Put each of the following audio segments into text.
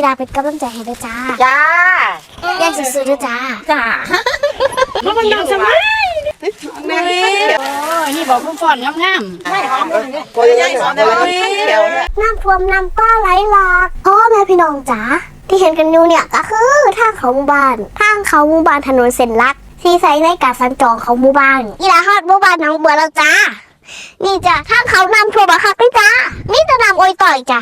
อีลาเป็นกำลังใจให้ด้วยจ้าจ้าแยกซื้อๆด้วยจ้าจ้าแล้วมันดังสมัยโอ้ยนี่บอกคุณฟอนงามไม่หอมเลยคนใหญ่หอมเลยเขียวเนี่ยน้ำท่วมน้ำป้าไหลหลากพ่อแม่พี่น้องจ๋าที่เห็นกันอยู่เนี่ยก็คือทางเขาหมู่บ้านทางเขาหมู่บ้านถนนเส้นหลักที่ใช้ในการสัญจรเขาหมู่บ้านอีลาฮอดหมู่บ้านหน้องบัวแล้วจ้านี่จ้ะทางเขานำท่วมอะคักเลยจ้านี่จะนำโอยต่อยจ้ะ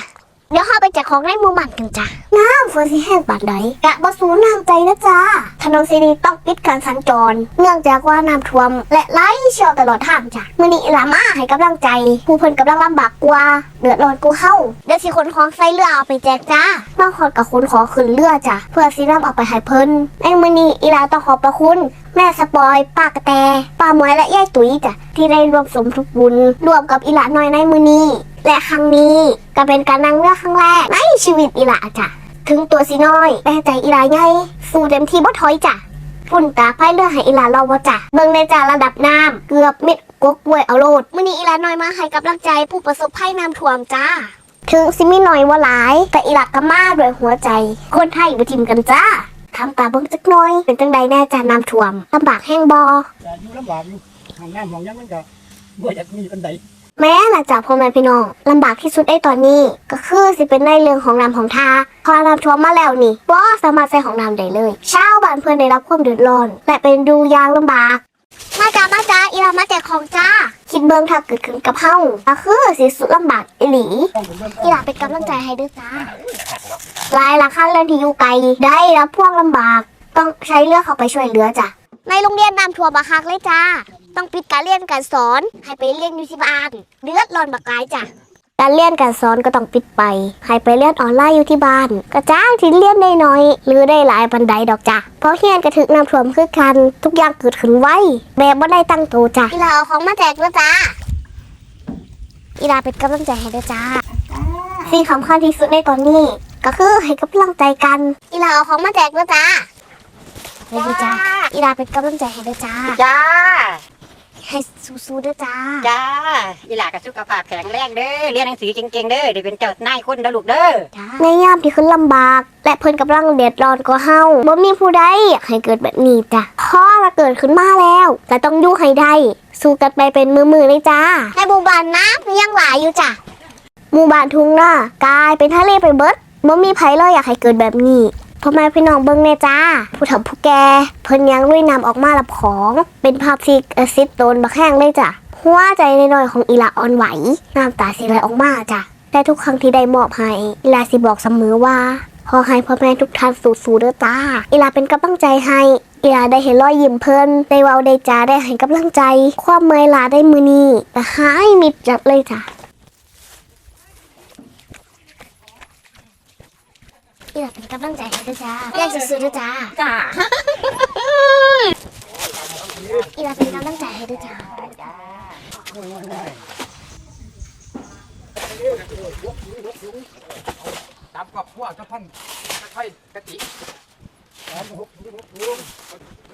เดี๋ยวเข้าไปแจกของในหมู่บ้านกันจ้ะน้ำฝนสิแห้งบาดใดกะบ่สูน้ำใจนะจ้าถนนเส้นนี้ต้องปิดการสัญจร เนื่องจากว่าน้ำท่วม และไหลเชี่ยวตลอดทางจ้ะมือนี้อีลามาให้กำลังใจ ผู้เพิ่นกำลังลำบากกว่าเดือดร้อนกูเข้าเดี๋ยวสิขนของใส่เรือเอาไปแจกจ้าบางคนกับขนขอขึ้นเรือจ้ะเพื่อสินำเอาไปให้เพิ่นในมื้อนี้อีลาต้องขอบพระคุณแม่สปอยป้ากระแตป้าหมวยและยายตุ๋ยจ้ะที่ได้รวมสมทบบุญรวมกับอีหลาน้อยในมือนี้และครั้งนี้ ก็เป็นการนั่งเรือครั้งแรกในชีวิตอีหลาจ้ะถึงตัวสิน้อยแต่ใจอีหลาใหญ่สู้เต็มที่บ่ถอยจ้ะฝุ่นตาไพ่เลือให้อีหลาเราบ่จ้ะเบิ่งในจาระดับน้ำเกือบเม็ดกกบวยเอาโลดมื้อนี้อีหลาน้อยมาให้กำลังใจผู้ประสบภัยน้ำท่วมจ้าถึงสิมีหน่อยว่าหลาย แต่อีหลักก็มาด้วยหัวใจ คนไทยบ่ทิมกันจ้าทำตาเบิ่งจักหน่อย เป็นจังใดแน่จ้าน้ำท่วมลำบากแห้งบ่อยู่ลำบากอยู่ห้องน้ำห้องยังมันก็บ่อยากมีปันได แม้หลังจากพ่อแม่พี่น้องลำบากที่สุดได้ตอนนี้ ก็คือสิเป็นในเรื่องของน้ำของทาพอน้ำท่วมมาแล้วนี่บ่สามารถใช้ของน้ำได้เลยชาวบ้านเพื่อนได้รับความเดือดร้อน และเป็นดูยางลำบาก มาจ้ามาจ้าอีลามาแจกของจ้า คิดเบิ่งถ้าเกิดขึ้นกับเฮาก็คือสิสุดลำบากอีหลีอีลาเป็นกำลังใจให้ด้วยจ้าหลายหละขั้นเรือนที่อยู่ไกลได้รับพ่วกลำบาก ต้องใช้เรือเข้าไปช่วยเหลือจ้ะในโรงเรียนน้ำท่วมบักคักเลยจ้า ต้องปิดการเรียนการสอนให้ไปเรียนอยู่ที่บ้านเดือดร้อนบักกายจ้ะการเรียนการสอนก็ต้องปิดไปให้ไปเรียนออนไลน์อยู่ที่บ้าน ก็จ้างที่เรียนได้น้อย หรือได้หลายบันไดดอกจ้ะเพราะเรียนกระถึกน้ำท่วมคือกัน ทุกอย่างเกิดขึ้นไวแบบว่าได้ตั้งตัวจ้ะอีหลาเอาของมาแจกด้วยจ้าอีลาเป็นกำลังใจให้ด้วยจ้าสิ่งสำคัญที่สุดในตอนนี้ ก็คือให้กำลังใจกันอีลาเอาของมาแจกด้วยจ้าเฮ้ยจ้าอีลาเป็นกำลังใจให้ด้วยจ้าจ้าให้ สู้ๆด้วยจ้า จ้าอีหลากับสุขภาพแข็งแรงเด้อเรียนหนังสือเก่งๆเด้อได้เป็นเจ้านายคนเด้อลูกเด้อในยามที่ขึ้นลำบาก และเพิ่นกำลังเดือดร้อนก็เฮาบ่มีผู้ใดอยากให้เกิดแบบนี้จ้ะเพราะเราเกิดขึ้นมาแล้วแต่ต้องอยู่ให้ได้สู้กันไปเป็นมือๆเลยจ้าในหมู่บ้านน้ำยังหลายอยู่จ้ะหมู่บ้านทุ่งนากลายเป็นทะเลไปเบิดบ่มีไผเลยอยากให้เกิดแบบนี้ พ่อแม่พี่น้องเบิ่งแน่จ้า ผู้เฒ่าผู้แก่เพิ่นยังลุยนำออกมารับของ เป็นภาพที่กระซิบโดนบักแห้งเลยจ้ะหัวใจในน้อยของอีลาอ่อนไหวน้ำตาสิไหลออกมาจ้ะแต่ทุกครั้งที่ได้มอบให้อีลาสิบอกเสมอว่าขอให้พ่อแม่ทุกท่านสู้ๆเด้อจ้าอีลาเป็นกำลังใจให้อีลาได้เห็นรอยยิ้มเพิ่นได้เว้าได้จาได้ให้กำลังใจ ความเมื่อยลาได้มือนี้แต่หายมิดจับเลยจ้ะ อีลาเป็นกำลังใจให้ด้วยจ้าแยกสู้ๆด้วยจ้าจ้าอีลาเป็นกำลังใจให้ด้วยจ้าตามกับพวกเจ้าท่านค่อยกติสามหกหกหก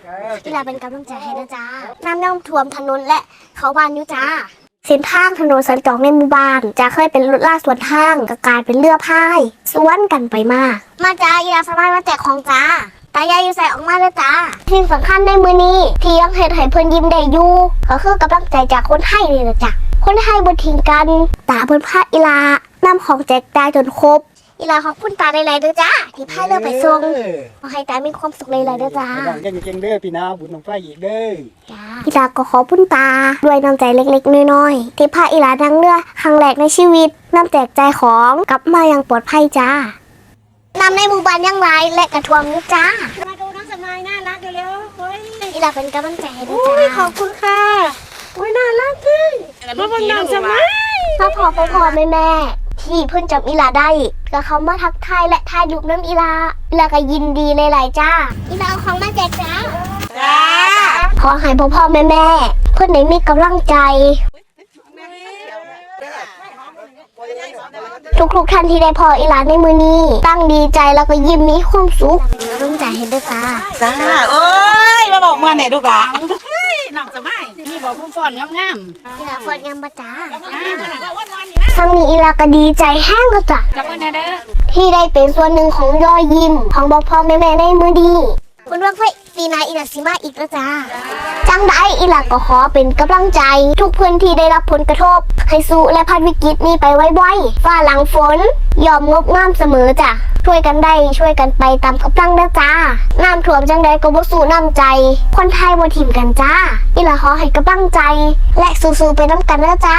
เอออีลาเป็นกำลังใจให้ด้วยจ้าน้ำย่อมท่วมถนนและเขาบานอยู่จ้า เส้นทางถนนสัญจรในหมู่บ้านจะเคยเป็นรถลากสวนทางก็กลายเป็นเรือพายสวนกันไปมา มาจ้าอีลาสบายมาแจกของจ้าตายายอยู่ใส่ออกมาเลยจ้าสิ่งสำคัญในมือนี้ ที่ยังเห็นให้เพิ่นยิ้มได้อยู่ก็คือกำลังใจจากคนไทยเลยนะจ้ะคนไทยบนทิ้งกันตาเพิ่นพาอีลานำของแจกจ่ายจนครบอีลาขอบคุณตาหลายๆเด้อจ้าที่พาเรือไปส่งขอให้ตามีความสุขหลายๆเด้อจ้าระวังเก่งๆเด้อพี่นาบุญน้องไฟอีกเด้อ อีลาก็ขอพุ่นตา ด้วยน้ำใจเล็กๆ น้อยๆ ที่พาอีลาดังเรือครั้งแรกในชีวิตนำแจกใจายของกลับมาอย่างปลอดภัยจ้านำในหมู่บ้านยังไรและกระทวมนุจ้ามาดูน้องสมัยน่ารักเร็วๆเฮ้ยอีลาเป็นกำลังใจให้ด้วยโอ้จ้ายขอบคุณค่ะโอ้ยน่ารักเลยแล้วมันดังสมัยพ่อพ่อพ่อพ่อแม่แม่ที่เพิ่นจำอีลาได้ก็เขามาทักทายและทายรูปน้ำอีลาอีลาก็ยินดีหลายๆจ้าอีลาเอาของมาแจกจ้าจ้าขอ ให้พ่อพ่อแม่แม่เพื่อนได้มีกำลังใจ ทุกๆท่านที่ได้พออีหลานในมือนี้ ตั้งดีใจแล้วก็ยิ้มมีความสุขรุ่งใจเห็นด้วยตาจ้าโอ้ยมาบอกมาไหนลูกหลานน้องสมัยนี่บอกคุณฟอนงามอีหลาฟอนยามบ่จ้าๆฟังนี้อีหลาก็ดีใจแห้งแล้วจ้ะจับมือแน่เด้อที่ได้เป็นส่วนหนึ่งของยอดยิ้มของบอกพ่อแม่แม่ในมือดีคุณว่าไฟ ปีหนาอีหลาสิมาอีกแล้วจ้า จังได้อีหลาก็ขอเป็นกำลังใจ ทุกพื้นที่ได้รับผลกระทบ ให้สู้และพัดวิกฤตนี้ไปไว้ๆฝ้าหลังฝน ยอมงบงามเสมอจ้ะ ช่วยกันได้ช่วยกันไปตามกำลังนะจ้า น้ำท่วมจังใดก็บ่สู้น้ำใจ คนไทยบ่ถิ่มกันจ้าอีหลาขอให้กำลังใจ และสู้ๆไปน้ำกันนะจ้า